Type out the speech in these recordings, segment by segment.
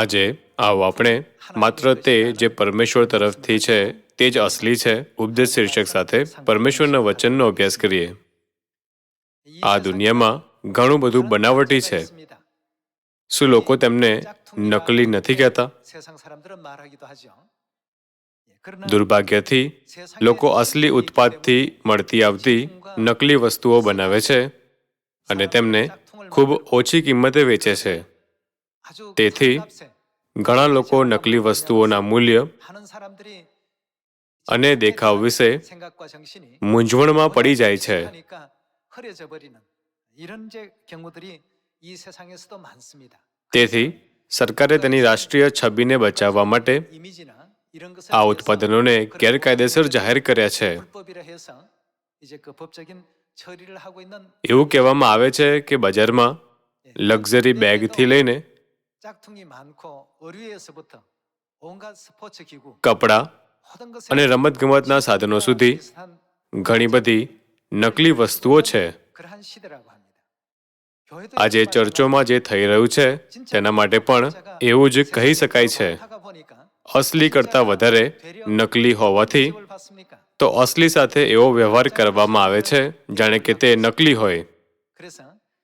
આજે આવો આપણે. માત્ર તે જે પરમેશ્વર તરફથી છે, તે જ અસલી છે. ઉપદેશ શીર્ષક સાથે પરમેશ્વરના વચનનો અભ્યાસ કરીએ. આ દુનિયામાં ઘણું બધું બનાવટી છે. શું લોકો તેમને નકલી નથી કહેતા? દુર્ભાગ્યથી લોકો અસલી ઉત્પાદથી મળતી આવતી નકલી વસ્તુઓ બનાવે છે અને તેમને ખૂબ ઓછી કિંમતે વેચે છે. તેથી ઘણા લોકો નકલી વસ્તુઓના મૂલ્ય અને દેખાવ વિશે મૂંઝવણમાં પડી જાય છે. તેથી સરકારે તેની રાષ્ટ્રીય છબીને બચાવવા માટે આ ઉત્પાદનોને ગેરકાયદેસર જાહેર કર્યા છે. એવું કહેવામાં આવે છે કે બજારમાં લક્ઝરી બેગથી લઈને કપડાં અને રમતગમતના સાધનો સુધી ઘણી બધી નકલી વસ્તુઓ છે. આજે ચર્ચોમાં જે થઈ રહ્યું છે તેના માટે પણ એવું જ કહી શકાય છે. અસલી કરતાં વધારે નકલી હોવાથી તો અસલી સાથે એવો વ્યવહાર કરવામાં આવે છે જાણે કે તે નકલી હોય.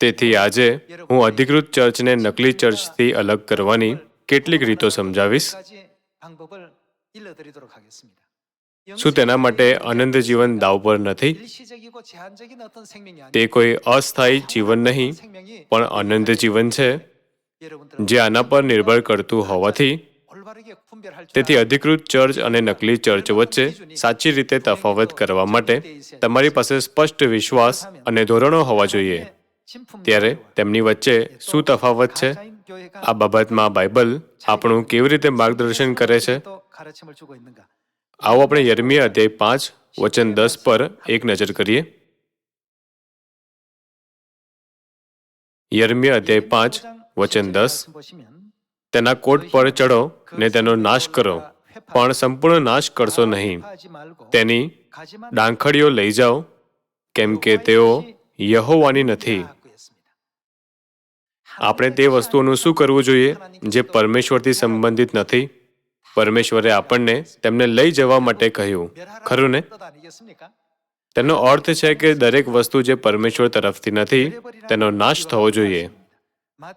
તેથી આજે હું અધિકૃત ચર્ચને નકલી ચર્ચથી અલગ કરવાની કેટલીક રીતો સમજાવીશ. શું તેના માટે અનંત જીવન દાવ પર નથી? તે કોઈ અસ્થાયી જીવન નહીં પણ અનંત જીવન છે જે આના પર નિર્ભર કરતું હોવાથી. તેથી અધિકૃત ચર્ચ અને નકલી ચર્ચ વચ્ચે સાચી રીતે તફાવત કરવા માટે તમારી પાસે સ્પષ્ટ વિશ્વાસ અને ધોરણો હોવા જોઈએ. ત્યારે તેમની વચ્ચે શું તફાવત છે? આ બાબતમાં બાઇબલ આપણું કેવી રીતે માર્ગદર્શન કરે છે? આવો આપણે યર્મિયા અધ્યાય પાંચ વચન દસ પર એક નજર કરીએ. યર્મિયા અધ્યાય પાંચ વચન દસ. તેના કોટ પર ચડો ને તેનો નાશ કરો. પણ સંપૂર્ણ નાશ કરશો નહીં. તેની ડાંખડીઓ લઈ જાઓ. કેમ કે તેઓ યહોવાની નથી. આપણે તે વસ્તુઓનું શું કરવું જોઈએ જે પરમેશ્વરથી સંબંધિત નથી? પરમેશ્વરે આપણને તેમને લઈ જવા માટે કહ્યું. ખરું ને? તેનો અર્થ છે કે દરેક વસ્તુ જે પરમેશ્વર તરફથી નથી, તેનો નાશ થવો જોઈએ.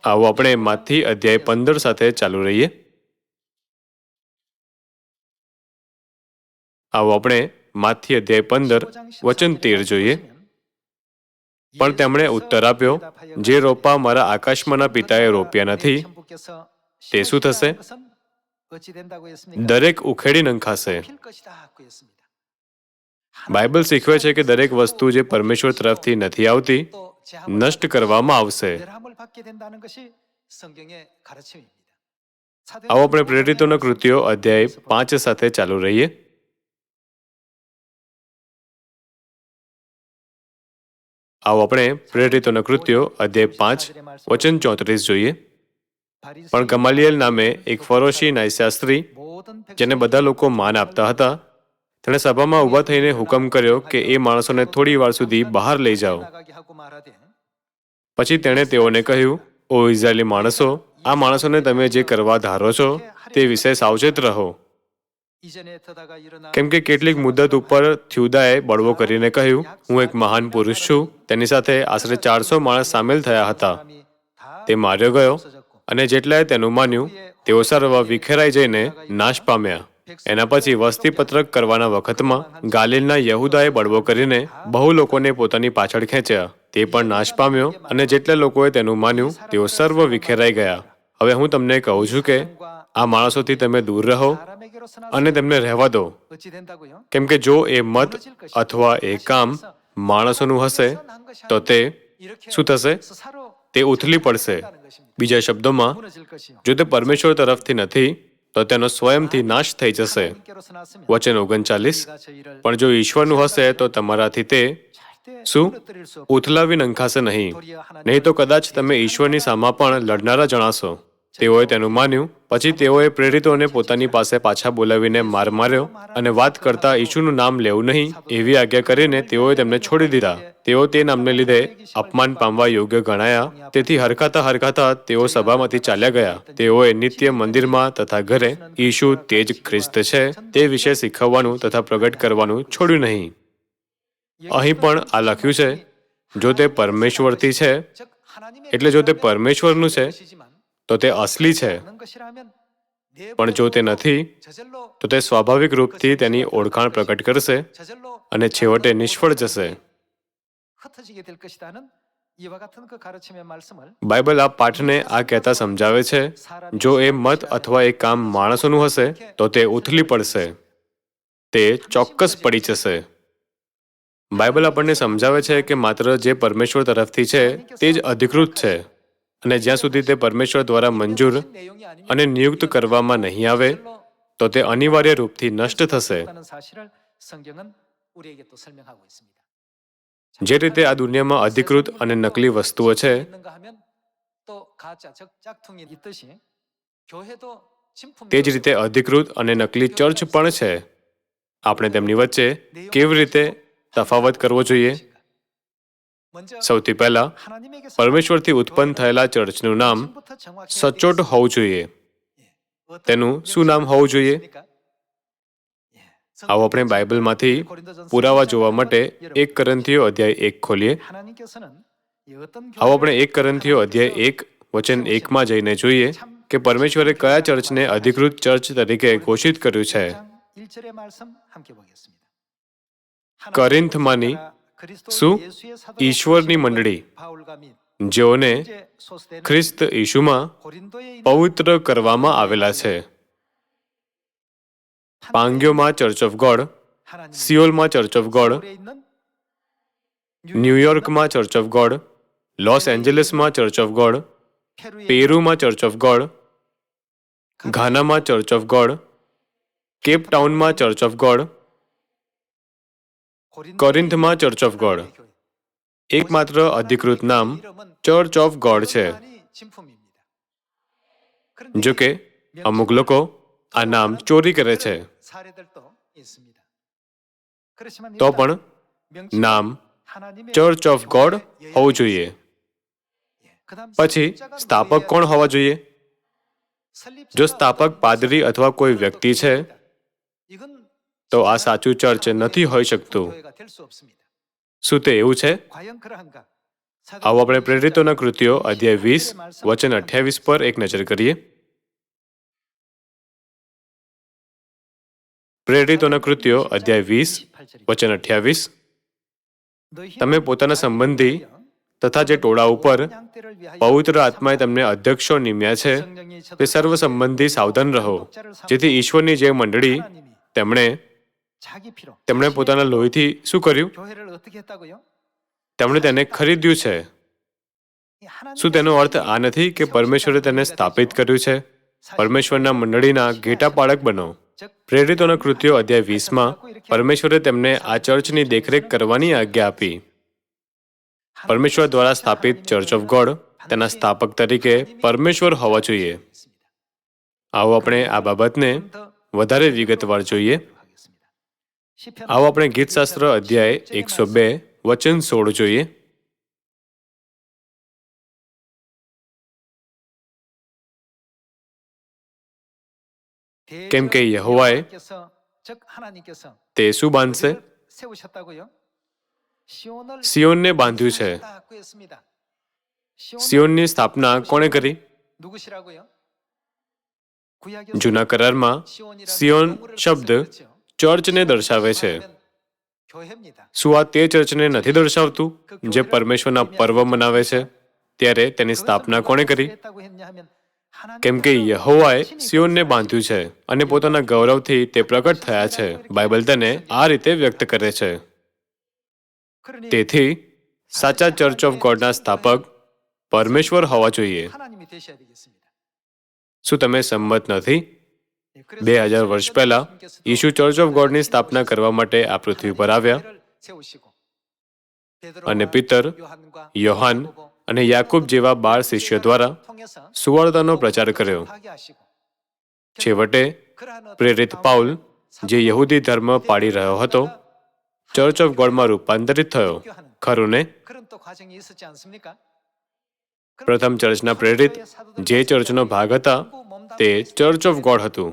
આવો આપણે માથી અધ્યાય પંદર સાથે ચાલુ રહીએ. આવો આપણે માથી અધ્યાય પંદર વચન તેર જોઈએ. પણ તેમણે ઉત્તર આપ્યો, જે રોપા મારા આકાશમાંના પિતાએ રોપ્યા નથી, તે શું થશે? દરેક ઉખેડી નંખાશે. બાઇબલ શીખવે છે કે દરેક વસ્તુ જે પરમેશ્વર તરફથી નથી આવતી, નષ્ટ કરવામાં આવશે. આવો આપણે પ્રેરિતોના કૃત્યો અધ્યાય પાંચ સાથે ચાલુ રહીએ. આવો આપણે પ્રેરિતોના કૃત્યો અધ્યાય પાંચ, વચન ચોત્રીસ જોઈએ. પણ ગમાલિયલ નામે એક ફરોશી નાયશાસ્ત્રી જેને બધા લોકો માન આપતા હતા, તેણે સભામાં ઊભા થઈને હુકમ કર્યો કે એ માણસોને થોડી વાર સુધી બહાર લઈ જાઓ. પછી તેણે તેઓને કહ્યું, ઓ ઇઝરાયેલી માણસો, આ માણસોને તમે જે કરવા ધારો છો, તે વિશે સાવચેત રહો. કેમ કે કેટલીક મુદ્દત ઉપર થ્યુદાએ બળવો કરીને કહ્યું હું એક મહાન પુરુષ છું. તેની સાથે આશરે ચારસો માણસ સામેલ થયા હતા. તે માર્યો ગયો અને જેટલાએ તેનું માન્યું તેઓ સર્વ વિખેરાઈ જઈને નાશ પામ્યા. એના પછી વસ્તી પત્રક કરવાના વખતમાં ગાલિલના યહુદાએ બળવો કરીને બહુ લોકોને પોતાની પાછળ ખેંચ્યા. તે પણ નાશ પામ્યો અને જેટલા લોકોએ તેનું માન્યું તેઓ સર્વ વિખેરાઈ ગયા. હવે હું તમને કહું છું કે આ માણસોથી તમે દૂર રહો અને તેમને રહેવા દો. કેમ કે જો એ મત અથવા એ કામ માણસોનું હશે, તો તે શું થશે? તે ઉથલી પડશે. બીજા શબ્દોમાં, જો તે પરમેશ્વર તરફથી નથી, તો તેનો સ્વયંથી નાશ થઈ જશે. વચન ઓગણચાલીસ. પણ જો ઈશ્વરનું હશે, તો તમારાથી તે શું? ઉથલાવી નંખાશે નહીં. નહીં તો કદાચ તમે ઈશ્વરની સામા પણ લડનારા જણાશો. તેઓએ તેનું માન્યું. પછી તેઓએ પ્રેરિતોને પોતાની પાસે પાછા બોલાવીને માર માર્યો અને વાત કરતા ઈશુનું નામ લેવું નહીં એવી આજ્ઞા કરીને તેઓએ તેમને છોડી દીધા. તેઓ તે નામને લીધે અપમાન પામવા યોગ્ય ગણાયા. તેથી હરખાતા હરખાતા તેઓ સભામાંથી ચાલ્યા ગયા. તેઓએ નિત્ય મંદિરમાં તથા ઘરે ઈશુ તે જ ખ્રિસ્ત છે. તે વિશે શીખવવાનું તથા પ્રગટ કરવાનું છોડ્યું નહીં. અહીં પણ આ લખ્યું છે જો તે પરમેશ્વરથી છે એટલે જો તે પરમેશ્વરનું છે તો તે અસલી છે. પણ જો તે નથી, તો તે સ્વાભાવિક રૂપથી તેની ઓળખાણ પ્રગટ કરશે અને છેવટે નિષ્ફળ જશે. બાઇબલ આ પાઠને આ કહેતા સમજાવે છે, જો એ મત અથવા એ કામ માણસોનું હશે, તો તે ઉથલી પડશે. તે ચોક્કસ પડી જશે. બાઇબલ આપણને સમજાવે છે કે માત્ર જે પરમેશ્વર તરફથી છે, તે જ અધિકૃત છે. અને જ્યાં સુધી તે પરમેશ્વર દ્વારા મંજૂર અને નિયુક્ત કરવામાં નહીં આવે, તો તે અનિવાર્ય રૂપથી નષ્ટ થશે. જે રીતે આ દુનિયામાં અધિકૃત અને નકલી વસ્તુઓ છે, તે જ રીતે અધિકૃત અને નકલી ચર્ચ પણ છે. આપણે તેમની વચ્ચે કેવી રીતે તફાવત કરવો જોઈએ? સૌથી પહેલા પરમેશ્વરથી ઉત્પન્ન થયેલા ચર્ચનું નામ સચોટ હોવું જોઈએ. તેનું શું નામ હોવું જોઈએ? આવો આપણે બાઇબલમાંથી પુરાવા જોવા માટે એક કરંથીઓ અધ્યાય એક ખોલીએ. આવો આપણે એક કરંથીઓ અધ્યાય એક વચન એકમાં જઈને જોઈએ કે પરમેશ્વરે કયા ચર્ચને અધિકૃત ચર્ચ તરીકે ઘોષિત કર્યું છે? કરિન્થમાંની શું? ઈશ્વરની મંડળી. જેઓને ખ્રિસ્ત ઈશુમાં પવિત્ર કરવામાં આવેલા છે. પાંગ્યોમાં ચર્ચ ઓફ ગોડ સિયોલમાં ચર્ચ ઓફ ગોડ ન્યુયોર્કમાં ચર્ચ ઓફ ગોડ લોસ એન્જલસમાં ચર્ચ ઓફ ગોડ પેરુમાં ચર્ચ ઓફ ગોડ ઘાનામાં ચર્ચ ઓફ ગોડ કેપ ટાઉનમાં ચર્ચ ઓફ ગોડ કોરિન્થમાં ચર્ચ ઓફ ગોડ એકમાત્ર અધિકૃત નામ ચર્ચ ઓફ ગોડ છે જો કે અમુક લોકો આ નામ ચોરી કરે છે તો પણ નામ ચર્ચ ઓફ ગોડ હોવું જોઈએ પછી સ્થાપક કોણ હોવા જોઈએ જો સ્થાપક પાદરી અથવા કોઈ વ્યક્તિ છે તો આ સાચું ચર્ચ નથી હોઈ શકતું. શું તે એવું છે? આવો આપણે પ્રેરિતોના કૃત્યો અધ્યાય વીસ, વચન અઠ્યાવીસ પર એક નજર કરીએ. પ્રેરિતોના કૃત્યો અધ્યાય વીસ, વચન અઠ્યાવીસ. તમે પોતાના સંબંધી તથા જે ટોળા ઉપર પવિત્ર આત્માએ તમને અધ્યક્ષો નિમ્યા છે, તે સર્વ સંબંધી સાવધાન રહો, જેથી ઈશ્વરની જે મંડળી, તેમણે તેમણે પોતાના લોહીથી શું કર્યું તેમણે તેને ખરીદ્યું છે શું તેનો અર્થ આ નથી કે પરમેશ્વરે તેને સ્થાપિત કર્યું છે પરમેશ્વરના મંડળીના ઘેટા પાળક બનો પ્રેરિતોના કૃત્યો અધ્યાય વીસમાં પરમેશ્વરે તેમને આ ચર્ચની દેખરેખ કરવાની આજ્ઞા આપી પરમેશ્વર દ્વારા સ્થાપિત ચર્ચ ઓફ ગોડ તેના સ્થાપક તરીકે પરમેશ્વર હોવા જોઈએ આવો આપણે આ બાબતને વધારે વિગતવાર જોઈએ આવો આપણે ગીતશાસ્ત્ર અધ્યાય એકસો બે વચન સોળ જોઈએ. કેમ કે યહોવાએ તે શું બાંધશે? સિયોનને બાંધ્યું છે. સિયોનની સ્થાપના કોણે કરી? જૂના કરારમાં સિયોન શબ્દ ચર્ચને દર્શાવે છે. શું આ તે ચર્ચને નથી દર્શાવતું, જે પરમેશ્વરના પર્વ મનાવે છે. ત્યારે તેની સ્થાપના કોણે કરી? કેમ કે યહોવાએ સિયોનને બાંધ્યું છે અને પોતાના ગૌરવથી તે પ્રગટ થયા છે. બાઇબલ તેને આ રીતે વ્યક્ત કરે છે. તેથી, સાચા ચર્ચ ઓફ ગોડના સ્થાપક પરમેશ્વર હોવા જોઈએ. શું તમે સંમત નથી? બે હજાર વર્ષ પહેલા ઈશુ ચર્ચ ઓફ ગોડની સ્થાપના કરવા માટે આ પૃથ્વી પર આવ્યા. અને પિતર યોહાન અને યાકુબ જેવા બાર શિષ્યો દ્વારા સુવાર્તાનો પ્રચાર કર્યો. છેવટે પ્રેરિત પાઉલ જે યહૂદી ધર્મ પાડી રહ્યો હતો ચર્ચ ઓફ ગોડમાં રૂપાંતરિત થયો. ખરું ને પ્રથમ ચર્ચના પ્રેરિત જે ચર્ચનો ભાગ હતા તે ચર્ચ ઓફ ગોડ હતું.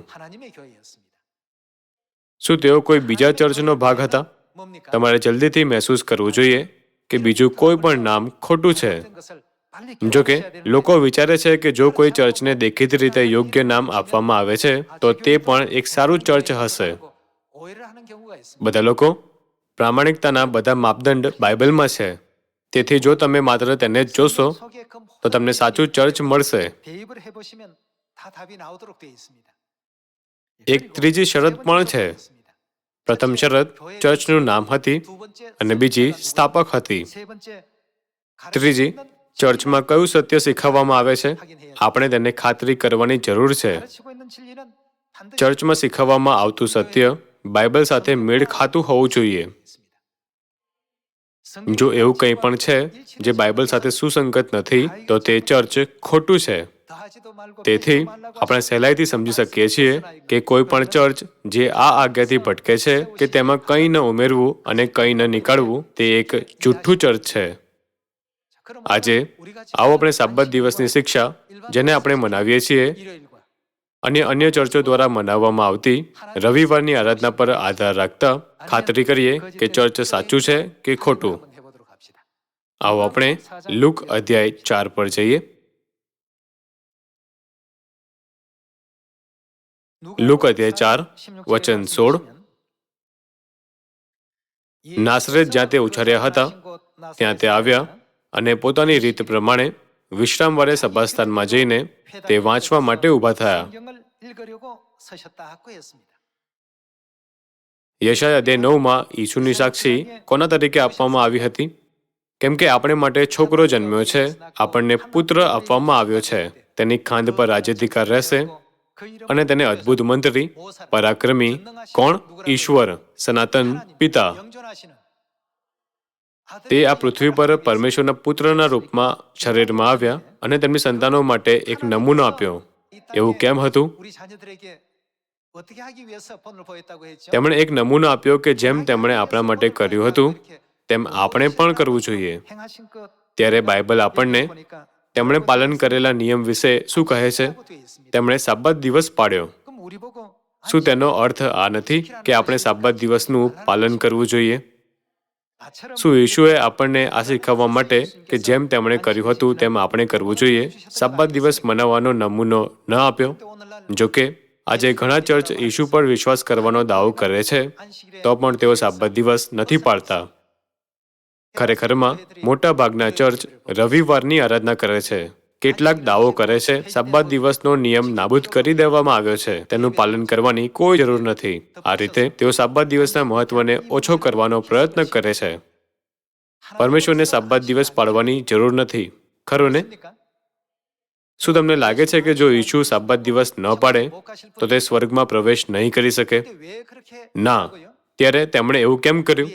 શું તેઓ કોઈ બીજા ચર્ચનો ભાગ હતા? તમારે જલ્દીથી મહેસૂસ કરવું જોઈએ કે બીજું કોઈ પણ નામ ખોટું છે. જો કે લોકો વિચારે છે કે જો કોઈ ચર્ચને દેખીતી રીતે યોગ્ય નામ આપવામાં આવે છે તો તે પણ એક સારું ચર્ચ હશે. બધા લોકો પ્રામાણિકતાના બધા માપદંડ બાઇબલમાં છે. તેથી જો તમે માત્ર તેને જ જોશો તો તમને સાચું ચર્ચ મળશે. એક ત્રીજી શરત પણ છે પ્રથમ શરત ચર્ચનું નામ હતી અને બીજી સ્થાપક હતી ત્રીજી ચર્ચમાં કયું સત્ય શીખવવામાં આવે છે આપણે તેને ખાતરી કરવાની જરૂર છે ચર્ચમાં શીખવવામાં આવતું સત્ય બાઇબલ સાથે મેળ ખાતું હોવું જોઈએ જો એવું કંઈ પણ છે જે બાઇબલ સાથે સુસંગત નથી તો તે ચર્ચ ખોટું છે તેથી આપણે સહેલાઈથી સમજી શકીએ છીએ કે કોઈ પણ ચર્ચ જે આ આજ્ઞાથી ભટકે છે કે તેમાં કંઈ ન ઉમેરવું અને કંઈ ન નીકાળવું, તે એક જૂઠ્ઠું ચર્ચ છે. આજે આવો આપણે સાબત દિવસની શિક્ષા જેને આપણે મનાવીએ છીએ અને અન્ય ચર્ચો દ્વારા મનાવવામાં આવતી રવિવારની આરાધના પર આધાર રાખતા ખાતરી કરીએ કે ચર્ચ સાચું છે કે ખોટું. આવો આપણે લુક અધ્યાય ચાર પર જઈએ. લુક અધ્યાય ચાર વચન સોળ નાસરેત જ્યાં તે ઉછર્યા હતા ત્યાં તે આવ્યા અને પોતાની રીત પ્રમાણે વિશ્રામવારે સભાસ્થાનમાં જઈને તે વાંચવા માટે ઊભા થયા યશાય અધ્યાય નવમાં ઈસુની સાક્ષી કોના તરીકે આપવામાં આવી હતી કેમ કે આપણે માટે છોકરો જન્મ્યો છે આપણને પુત્ર આપવામાં આવ્યો છે તેની ખાંદ પર રાજ્યાધિકાર રહેશે અને તેને અદ્ભુત મંત્રી, પરાક્રમી કોણ? ઈશ્વર, સનાતન પિતા. તે આ પૃથ્વી પર પરમેશ્વરના પુત્રના રૂપમાં શરીરમાં આવ્યા અને તેમની સંતાનો માટે એક નમૂનો આપ્યો. એવું કેમ હતું? તેમણે એક નમૂનો આપ્યો કે જેમ તેમણે આપણા માટે કર્યું હતું, તેમ આપણે પણ કરવું જોઈએ. ત્યારે બાઇબલ આપણને તેમણે પાલન કરેલા નિયમ વિશે શું કહે છે? તેમણે સાબત દિવસ પાડ્યો. શું તેનો અર્થ આ નથી કે આપણે સાબત દિવસનું પાલન કરવું જોઈએ? શું ઈશુએ આપણને આ શીખવવા માટે કે જેમ તેમણે કર્યું હતું, તેમ આપણે કરવું જોઈએ? સાબત દિવસ મનાવવાનો નમૂનો ન આપ્યો? જો કે, આજે ઘણા ચર્ચ ઈશુ પર વિશ્વાસ કરવાનો દાવો કરે છે, તો પણ તેઓ સાબત દિવસ નથી પાડતા. ખરેખરમાં મોટાભાગના ચર્ચ રવિવારની આરાધના કરે છે. કેટલાક દાવો કરે છે, સબ્બાત દિવસનો નિયમ નાબૂદ કરી દેવામાં આવ્યો છે. તેનું પાલન કરવાની કોઈ જરૂર નથી. આ રીતે તેઓ સાબ્બાત દિવસના મહત્વને ઓછો કરવાનો પ્રયત્ન કરે છે. પરમેશ્વરને સાબ્બાત દિવસ પાડવાની જરૂર નથી. ખરું ને? શું તમને લાગે છે કે જો ઈશુ સાબ્બાત દિવસ ન પાડે, તો તે સ્વર્ગમાં પ્રવેશ નહીં કરી શકે? ના. ત્યારે તેમણે એવું કેમ કર્યું?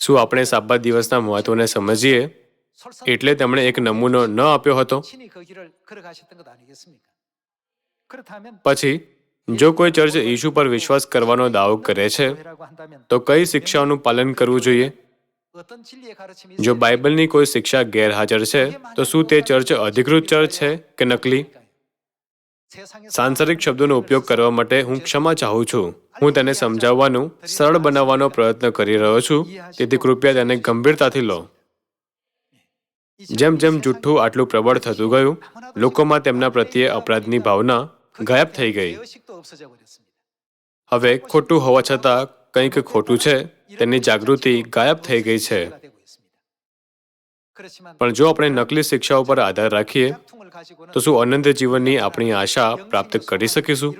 શું આપણે સાબા દિવસના મહત્વને સમજીએ? એટલે તેમણે એક નમૂનો ન આપ્યો હતો? પછી, જો કોઈ ચર્ચ ઈશુ પર વિશ્વાસ કરવાનો દાવો કરે છે, તો કઈ શિક્ષાઓનું પાલન કરવું જોઈએ? જો બાઇબલની કોઈ શિક્ષા ગેરહાજર છે, તો શું તે ચર્ચ અધિકૃત ચર્ચ છે કે નકલી? સાંસારિક શબ્દોનો ઉપયોગ કરવા માટે હું ક્ષમા ચાહું છું. હું તેને સમજાવવાનું સરળ બનાવવાનો પ્રયત્ન કરી રહ્યો છું. તેથી કૃપયા તેને ગંભીરતાથી લો. જેમ જેમ જુઠ્ઠું આટલું પ્રબળ થતું ગયું લોકોમાં તેમના પ્રત્યે અપરાધની ભાવના ગાયબ થઈ ગઈ. હવે ખોટું હોવા છતાં કંઈક ખોટું છે. તેની જાગૃતિ ગાયબ થઈ ગઈ છે. પણ જો આપણે નકલી શિક્ષાઓ પર આધાર રાખીએ તો શું અનંત જીવનની આપણી આશા પ્રાપ્ત કરી શકીશું?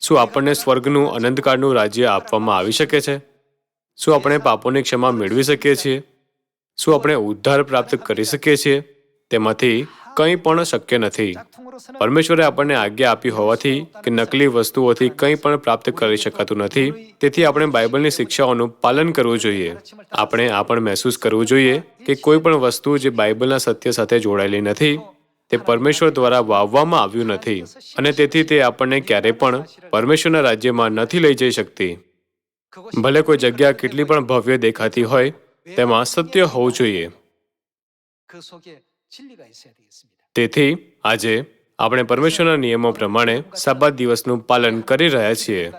શું આપણને સ્વર્ગનું અનંતકાળનું રાજ્ય આપવામાં આવી શકે છે? શું આપણે પાપોની ક્ષમા મેળવી શકીએ છીએ? શું આપણે ઉદ્ધાર પ્રાપ્ત કરી શકીએ છીએ? તેમાંથી કંઈ પણ શક્ય નથી. પરમેશ્વરે આપણને આજ્ઞા આપી હોવાથી કે નકલી વસ્તુઓથી કંઈ પણ પ્રાપ્ત કરી શકાતું નથી. તેથી આપણે બાઇબલની શિક્ષાઓનું પાલન કરવું જોઈએ. આપણે આ પણ મહેસૂસ કરવું જોઈએ કે કોઈ પણ વસ્તુ જે બાઇબલના સત્ય સાથે જોડાયેલી નથી તે પરમેશ્વર દ્વારા વાવવામાં આવ્યું નથી. અને તેથી તે આપણને ક્યારે પણ પરમેશ્વરના રાજ્યમાં નથી લઈ જઈ શકતી. ભલે કોઈ જગ્યા કેટલી પણ ભવ્ય દેખાતી હોય તેમાં સત્ય હોવું જોઈએ. તેથી આજે આપણે પરમેશ્વરના નિયમો પ્રમાણે સાબત દિવસનું પાલન કરી રહ્યા છીએ.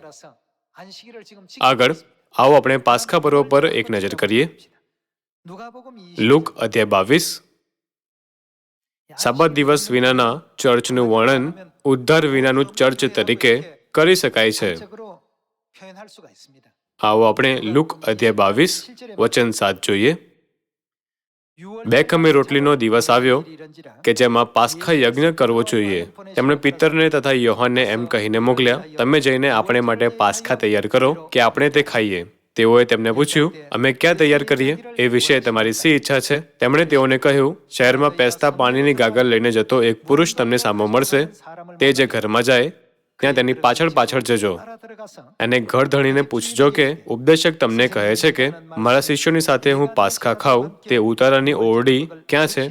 આગળ, આવો આપણે પાસખા પર્વ પર એક નજર કરીએ. લુક અધ્યાય બાવીસ. સાબત દિવસ વિનાના ચર્ચનું વર્ણન ઉદ્ધાર વિનાનું ચર્ચ તરીકે કરી શકાય છે. આવો આપણે લુક અધ્યાય બાવીસ, વચન સાત જોઈએ. બે ખમી રોટલીનો દિવસ આવ્યો કે જેમાં પાસ્ખા યજ્ઞ કરવો જોઈએ. તેમણે પિત્તરને તથા યોહાનને એમ કહીને મોકલ્યા, તમે જઈને આપણે માટે પાસ્ખા તૈયાર કરો કે આપણે તે ખાઈએ. તેઓએ તેમને પૂછ્યું, અમે ક્યાં તૈયાર કરીએ? એ વિશે તમારી સી ઈચ્છા છે? તેમણે તેઓને કહ્યું, શહેરમાં પેસતા પાણીની ગાગર લઈને જતો એક પુરુષ તમને સામો મળશે. તે જે ઘરમાં જાય, ત્યાં તેની પાછળ પાછળ જજો. અને ઘર ધણીને પૂછજો કે, ઉપદેશક તમને કહે છે કે, મારા શિષ્યોની સાથે હું પાસ્ખા ખાઉં, તે ઉતારાની ઓરડી ક્યાં છે?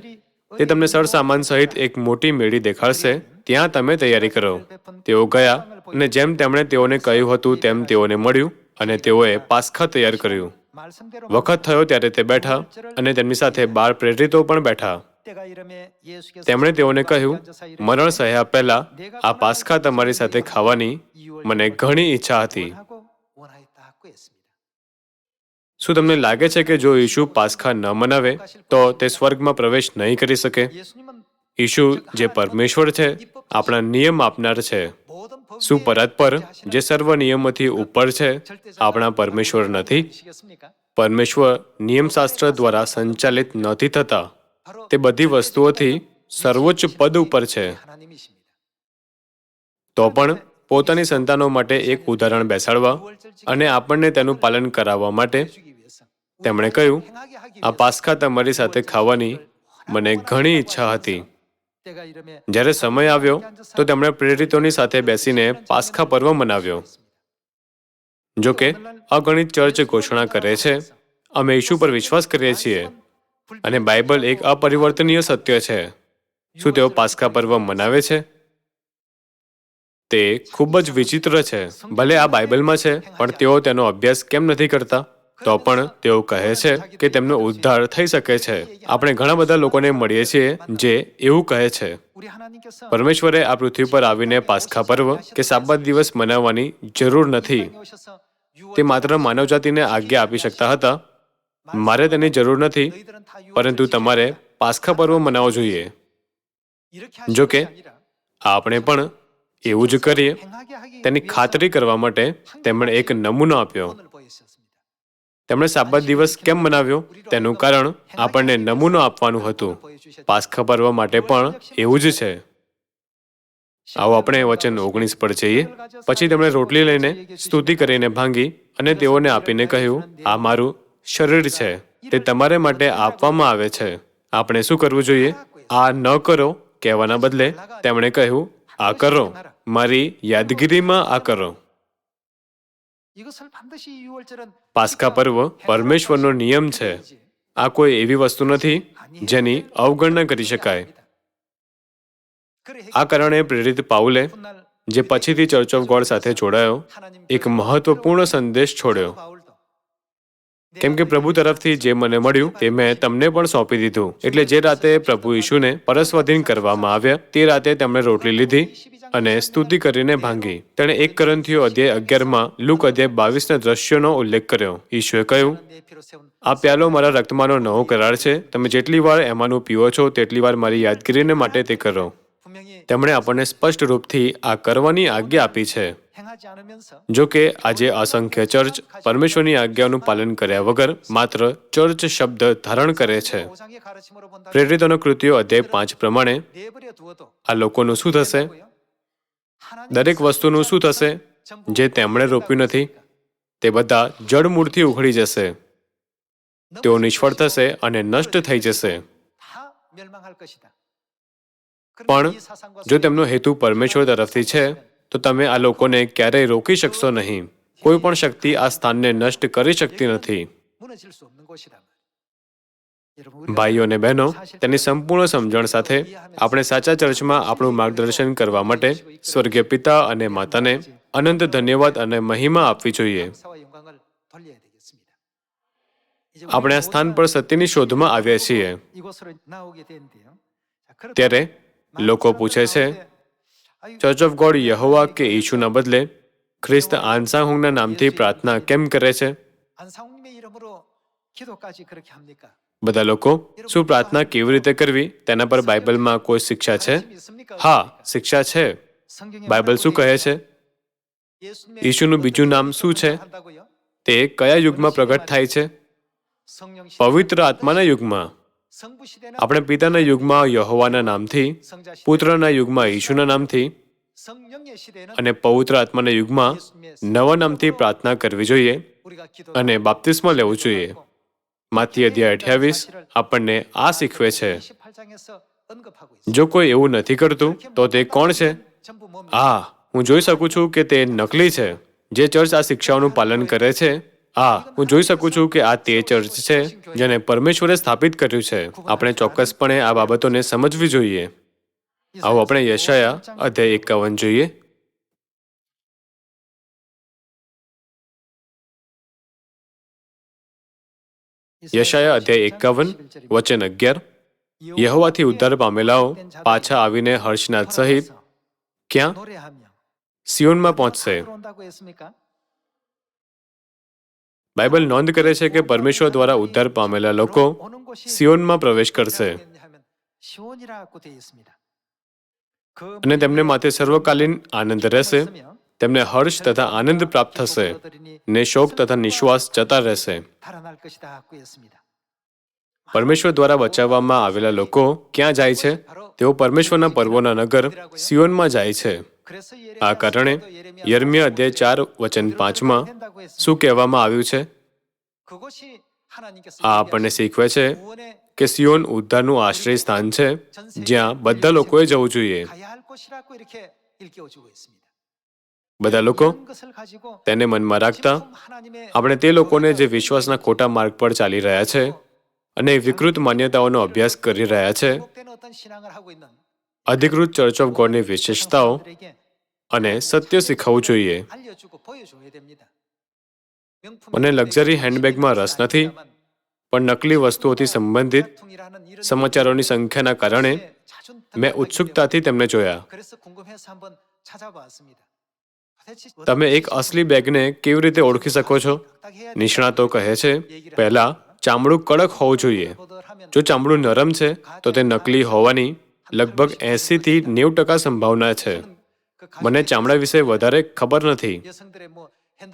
તે તમને સરસામાન સહિત એક મોટી મેળી દેખાડશે. ત્યાં તમે તૈયારી કરો. તેઓ ગયા, અને જેમ તેમણે તેઓને કહ્યું હતું, તેમ તેઓને મળ્યું, અને તેઓએ પાસ્ખા તૈયાર કર્યું. વખત થયો ત્યારે તે બેઠા, અને તેમની સાથે બાર પ્રેરિતો પણ બેઠા. તેમણે તેઓને કહ્યું મરણ સહ્યા પહેલા આ પાસ્ખા તમારી સાથે ખાવાની મને ઘણી ઈચ્છા હતી. શું તમને લાગે છે કે જો ઈશુ પાસ્ખા ન મનાવે તો તે સ્વર્ગમાં પ્રવેશ નહીં કરી શકે? ઈશુ જે પરમેશ્વર છે આપણા નિયમ આપનાર છે. શું પરત પર જે સર્વ નિયમોથી ઉપર છે આપણા પરમેશ્વર નથી. પરમેશ્વર નિયમશાસ્ત્ર દ્વારા સંચાલિત નથી થતા. તે બધી વસ્તુઓથી સર્વોચ્ચ પદ ઉપર છે. તો પણ પોતાની સંતાનો માટે એક ઉદાહરણ બેસાડવા અને આપણને તેનું પાલન કરાવવા માટે તેમણે કહ્યું, આ પાસ્ખા તમારી સાથે ખાવાની મને ઘણી ઈચ્છા હતી. જ્યારે સમય આવ્યો, તો તેમણે પ્રેરિતોની સાથે બેસીને પાસ્ખા પર્વ મનાવ્યો. જો કે, અગણિત ચર્ચ ઘોષણા કરે છે, અમે ઈશુ પર વિશ્વાસ કરીએ છીએ. અને બાઇબલ એક અપરિવર્તનીય સત્ય છે. શું તેઓ પાસ્કા પર્વ મનાવે છે? તે ખૂબ જ વિચિત્ર છે. ભલે આ બાઇબલમાં છે, પણ તેઓ તેનો અભ્યાસ કેમ નથી કરતા? તો પણ તેઓ કહે છે કે તેમનો ઉદ્ધાર થઈ શકે છે. આપણે ઘણા બધા લોકોને મળીએ છીએ જે એવું કહે છે. પરમેશ્વરે આ પૃથ્વી પર આવીને પાસખા પર્વ કે સાબત દિવસ મનાવવાની જરૂર નથી. તે માત્ર માનવજાતિને આજ્ઞા આપી શકતા હતા મારે તેની જરૂર નથી, પરંતુ તમારે પાસખા પર્વ મનાવવો જોઈએ. જો કે, આપણે પણ એવું જ કરીએ. તેની ખાતરી કરવા માટે તેમણે એક નમૂનો આપ્યો. તેમણે સાબત દિવસ કેમ મનાવ્યો? તેનું કારણ આપણને નમૂનો આપવાનું હતું. પાસખા પર્વ માટે પણ એવું જ છે. આવો આપણે વચન ઓગણીસ પર જઈએ. પછી તેમણે રોટલી લઈને સ્તુતિ કરીને ભાંગી અને તેઓને આપીને કહ્યું, આ મારું શરીર છે, તે તમારે માટે આપવામાં આવે છે. આપણે શું કરવું જોઈએ? આ ન કરો, કહેવાના બદલે તેમણે કહ્યું, આ કરો. મારી યાદગીરીમાં આ કરો. પાસ્કા પર્વ પરમેશ્વરનો નિયમ છે. આ કોઈ એવી વસ્તુ નથી જેની અવગણના કરી શકાય. આ કારણે પ્રેરિત પાઉલે, જે પછીથી ચર્ચ ઓફ ગોડ સાથે જોડાયો, એક મહત્વપૂર્ણ સંદેશ છોડ્યો. કેમ કે પ્રભુ તરફથી જે મને મળ્યું તે મેં તમને પણ સોંપી દીધું. એટલે જે રાતે પ્રભુ ઈશુને પરસ્વાધીન કરવામાં આવ્યા, તે રાતે તેમણે રોટલી લીધી અને સ્તુતિ કરીને ભાંગી. તેણે એક કરંથીઓ અધ્યાય અગિયારમાં, લુક અધ્યાય બાવીસના દ્રશ્યોનો ઉલ્લેખ કર્યો. ઈશુએ કહ્યું આ પ્યાલો મારા રક્તમાંનો નવો કરાર છે. તમે જેટલી વાર એમાંનું પીવો છો, તેટલી વાર મારી યાદગીરીને માટે તે કરો. તેમણે આપણને સ્પષ્ટ રૂપથી આ કરવાની આજ્ઞા આપી છે. જો કે આજે અસંખ્ય ચર્ચ પરમેશ્વરની આજ્ઞાનું પાલન કર્યા વગર માત્ર ચર્ચ શબ્દ ધારણ કરે છે. પ્રેરિતોનો કૃત્યો અધ્યાય પાંચ પ્રમાણે, આ લોકોનું શું થશે? દરેક વસ્તુનું શું થશે? જે તેમણે રોપ્યું નથી, તે બધા જડમૂળથી ઉખડી જશે. તેઓ નિષ્ફળ થશે અને નષ્ટ થઈ જશે. પણ જો તેમનો હેતુ પરમેશ્વર તરફથી છે તો તમે આ લોકોને ક્યારેય રોકી શકશો નહીં. કોઈ પણ શક્તિ આ સ્થાનને નષ્ટ કરી શકતી નથી. ભાઈઓ અને બહેનો તેની સંપૂર્ણ સમજણ સાથે આપણે સાચા ચર્ચમાં આપણું માર્ગદર્શન કરવા માટે સ્વર્ગીય પિતા અને માતાને અનંત ધન્યવાદ અને મહિમા આપવી જોઈએ. આપણે આ સ્થાન પર સત્યની શોધમાં આવ્યા છીએ. ત્યારે લોકો પૂછે છે ચર્ચ ઓફ ગોડ યહોવા કે ઈશુના બદલે ખ્રિસ્ત આનસાહુંગના નામથી પ્રાર્થના કેમ કરે છે? બધા લોકો, શું પ્રાર્થના કેવી રીતે કરવી? તેના પર બાઇબલમાં કોઈ શિક્ષા છે? હા, શિક્ષા છે. બાઇબલ શું કહે છે? ઈશુનું બીજું નામ શું છે? તે કયા યુગમાં પ્રગટ થાય છે? પવિત્ર આત્માના યુગમાં. આપણે પિતાના યુગમાં યહોવાના નામથી પુત્રના યુગમાં ઈશુના નામથી અને પવિત્ર આત્માના યુગમાં નવા નામથી પ્રાર્થના કરવી જોઈએ અને બાપ્તિસ્મા લેવું જોઈએ. માથી અધ્યાય અઠ્યાવીસ આપણને આ શીખવે છે. જો કોઈ એવું નથી કરતું તો તે કોણ છે? હા હું જોઈ શકું છું કે તે નકલી છે. જે ચર્ચ આ શિક્ષાઓનું પાલન કરે છે હા, હું જોઈ શકું છું કે આ તે ચર્ચ છે જેને પરમેશ્વરે સ્થાપિત કર્યું છે. આપણે ચોક્કસપણે આ બાબતોને સમજવી જોઈએ. આવો આપણે યશાયા અધ્યાય એકાવન જોઈએ. યશાયા અધ્યાય એકાવન, વચન અગિયાર. યહોવાથી ઉદ્ધાર પામેલાઓ પાછા આવીને હર્ષનાથ સહિત ક્યાં? સિયોનમાં પહોંચશે. બાઇબલ નોંધ કરે છે કે પરમેશ્વર દ્વારા ઉદ્ધાર પામેલા લોકો સિયોનમાં પ્રવેશ કરશે. અને તેમને માથે સર્વકાલીન આનંદ રહેશે. તેમને હર્ષ તથા આનંદ પ્રાપ્ત થશે ને શોક તથા નિશ્વાસ જતા રહેશે. પરમેશ્વર દ્વારા બચાવવામાં આવેલા લોકો ક્યાં જાય છે? તેઓ પરમેશ્વરના પર્વોના નગર સિયોનમાં જાય છે. આ કારણે યર્મ્ય અધ્યાય ચાર વચન પાંચમાં શું કહેવામાં આવ્યું છે? આ આપણને શીખવે છે કે સિયોન ઉદ્ધારનું આશ્રય સ્થાન છે જ્યાં બધા લોકોએ જવું જોઈએ. બધા લોકો તેને મનમાં રાખતા આપણે તે લોકોને જે વિશ્વાસના ખોટા માર્ગ પર ચાલી રહ્યા છે અને વિકૃત માન્યતાઓનો અભ્યાસ કરી રહ્યા છે. અધિકૃત ચર્ચ ઓફ ગોડની વિશેષતાઓ અને સત્ય શીખવવું જોઈએ. મને લક્ઝરી હેન્ડબેગમાં રસ નથી, પણ નકલી વસ્તુઓથી સંબંધિત સમાચારોની સંખ્યાના કારણે મેં ઉત્સુકતાથી તેમને જોયા. તમે એક અસલી બેગને કેવી રીતે ઓળખી શકો છો? નિષ્ણાતો કહે છે, પહેલા ચામડું કડક હોવું જોઈએ. જો ચામડું નરમ છે, તો તે નકલી હોવાની લગભગ એંસીથી નેવું ટકા સંભાવના છે. મને ચામડા વિશે વધારે ખબર નથી.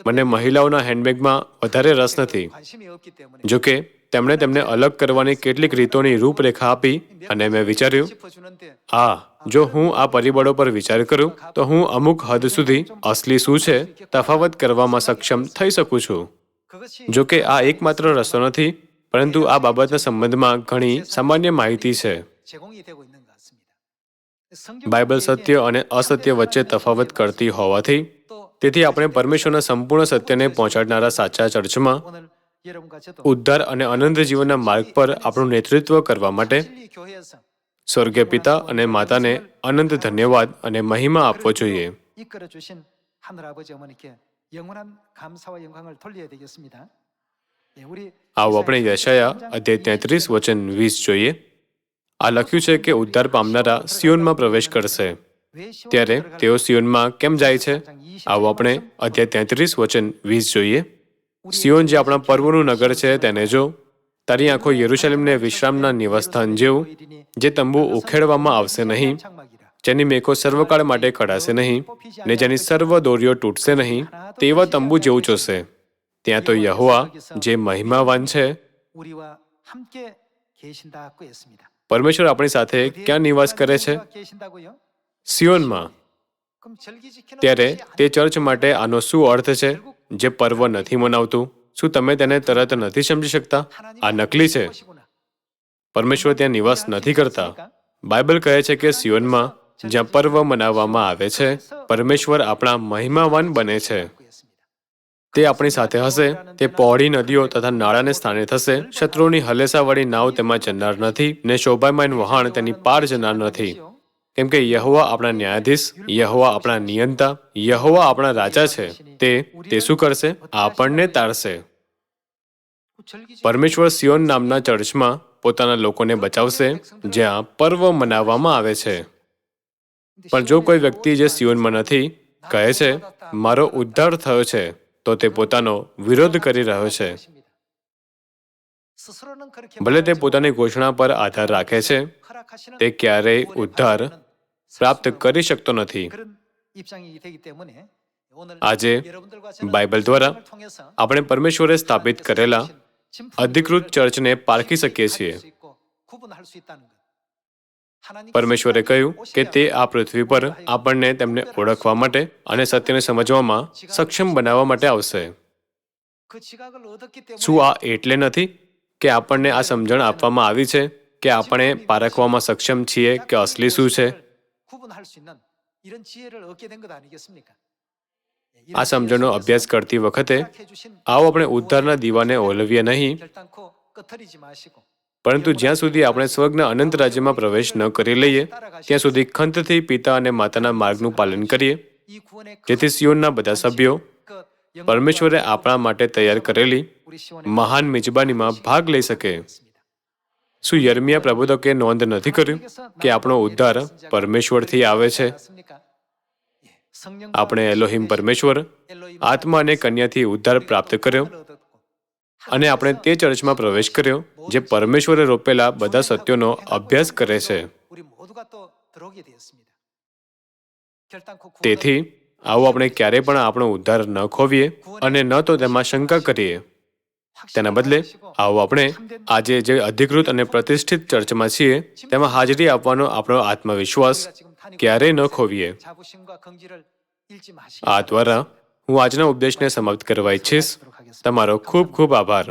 મને મહિલાઓના હેન્ડબેગમાં વધારે રસ નથી. જો કે તેમણે તેમને અલગ કરવાની કેટલીક રીતોની રૂપરેખા આપી અને મેં વિચાર્યું, આ, જો હું આ પરિબળો પર વિચાર કરું, તો હું અમુક હદ સુધી અસલી શું છે તફાવત કરવામાં સક્ષમ થઈ શકું છું. જો કે આ એકમાત્ર રસ્તો નથી, પરંતુ આ બાબતના સંબંધમાં ઘણી સામાન્ય માહિતી છે. બાઇબલ સત્ય અને અસત્ય વચ્ચે તફાવત કરતી હોવાથી તેથી આપણે પરમેશ્વરના સંપૂર્ણ સત્યને પહોંચાડનારા સાચા ચર્ચમાં ઉદ્ધાર અને અનંત જીવનના માર્ગ પર આપણું નેતૃત્વ કરવા માટે સ્વર્ગીય પિતા અને માતાને અનંત ધન્યવાદ અને મહિમા આપવો જોઈએ. આવો આપણે યશાયા અધ્યાય તેત્રીસ વચન વીસ જોઈએ. આ લખ્યું છે કે ઉદ્ધાર પામનારા સિયોનમાં પ્રવેશ કરશે. ત્યારે તેઓ સિયોનમાં કેમ જાય છે? આવો આપણે અધ્યાય તેત્રીસ વચન વીસ જોઈએ. સિયોન જે આપણા પર્વનું નગર છે તેને જો તારી આંખો યરુશલેમને વિશ્રામના નિવાસસ્થાન જેવું, જે તંબુ ઉખેડવામાં આવશે નહીં, જેની મેકો સર્વકાળ માટે કઢાશે નહીં, ને જેની સર્વ દોરીઓ તૂટશે નહીં, તેવા તંબુ જેવું જોશે. ત્યાં તો યહોવા જે મહિમાવાન છે પરમેશ્વર આપણી સાથે ક્યાં નિવાસ કરે છે? સિયોનમાં. ત્યારે તે ચર્ચ માટે આનો શું અર્થ છે? જે પર્વ નથી મનાવતું? શું તમે તેને તરત નથી સમજી શકતા? આ નકલી છે. પરમેશ્વર ત્યાં નિવાસ નથી કરતા. બાઇબલ કહે છે કે સિયોનમાં જ્યાં પર્વ મનાવવામાં આવે છે, પરમેશ્વર આપણા મહિમાવાન બને છે. તે આપણી સાથે હશે. તે પહોળી નદીઓ તથા નાળાને સ્થાને થશે. શત્રુની હલેસાવાળી નાવ તેમાં જનાર નથી ને શોભામાન વહાણ તેની પાર જનાર નથી. કેમ કે યહોવા આપણા ન્યાયાધીશ, યહોવા આપણા નિયંતા, યહોવા આપણા રાજા છે. તે તે શું કરશે? આપણને તારશે. પરમેશ્વર સિયોન નામના ચર્ચમાં પોતાના લોકોને બચાવશે, જ્યાં પર્વ મનાવવામાં આવે છે. પણ જો કોઈ વ્યક્તિ જે સિયોનમાં નથી, કહે છે, મારો ઉદ્ધાર થયો છે. તો તે પોતાનો વિરોધ કરી રહ્યો છે. ભલે તે પોતાની ઘોષણા પર આધાર રાખે છે, તે ક્યારેય ઉદ્ધાર પ્રાપ્ત કરી શકતો નથી. આજે બાઇબલ દ્વારા આપણે પરમેશ્વરે સ્થાપિત કરેલા અધિકૃત ચર્ચને પારખી શકીએ છીએ. પરમેશ્વરે કહ્યું કે તે આ પૃથ્વી પર આપણને તેમને ઓળખવા માટે અને સત્યને સમજવામાં સક્ષમ બનાવવા માટે આવશે. શું આ એટલે નથી કે આપણને આ સમજણ આપવામાં આવી છે કે આપણે પારખવામાં સક્ષમ છીએ કે અસલી શું છે? આ સમજણનો અભ્યાસ કરતી વખતે આવો આપણે ઉદ્ધારના દીવાને ઓલવીએ નહીં. પરંતુ જ્યાં સુધી આપણે સ્વર્ગના અનંત રાજ્યમાં પ્રવેશ ન કરી લઈએ, ત્યાં સુધી ખંતથી પિતા અને માતાના માર્ગનું પાલન કરીએ. જેથી સિયોનના બધા સભ્યો પરમેશ્વરે આપણા માટે તૈયાર કરેલી મહાન મિજબાનીમાં ભાગ લઈ શકે. શું યર્મિયા પ્રબોધકે નોંધ નથી કર્યું કે આપણો ઉદ્ધાર પરમેશ્વરથી આવે છે? આપણે એલોહિમ પરમેશ્વર, આત્મા અને કન્યાથી ઉદ્ધાર પ્રાપ્ત કર્યો. અને આપણે તે ચર્ચમાં પ્રવેશ કર્યો, જે પરમેશ્વરે રોપેલા બધા સત્યોનો અભ્યાસ કરે છે. તેથી, આવો આપણે ક્યારેય પણ આપણો ઉદ્ધાર ન ખોવીએ અને ન તો તેમાં શંકા કરીએ. તેના બદલે, આવો આપણે આજે જે અધિકૃત અને પ્રતિષ્ઠિત ચર્ચમાં છીએ, તેમાં હાજરી આપવાનો આપણો આત્મવિશ્વાસ ક્યારેય ન ખોવીએ. આ દ્વારા હું આજના ઉપદેશને સમાપ્ત કરવા ઈચ્છીશ. તમારો ખૂબ ખૂબ આભાર.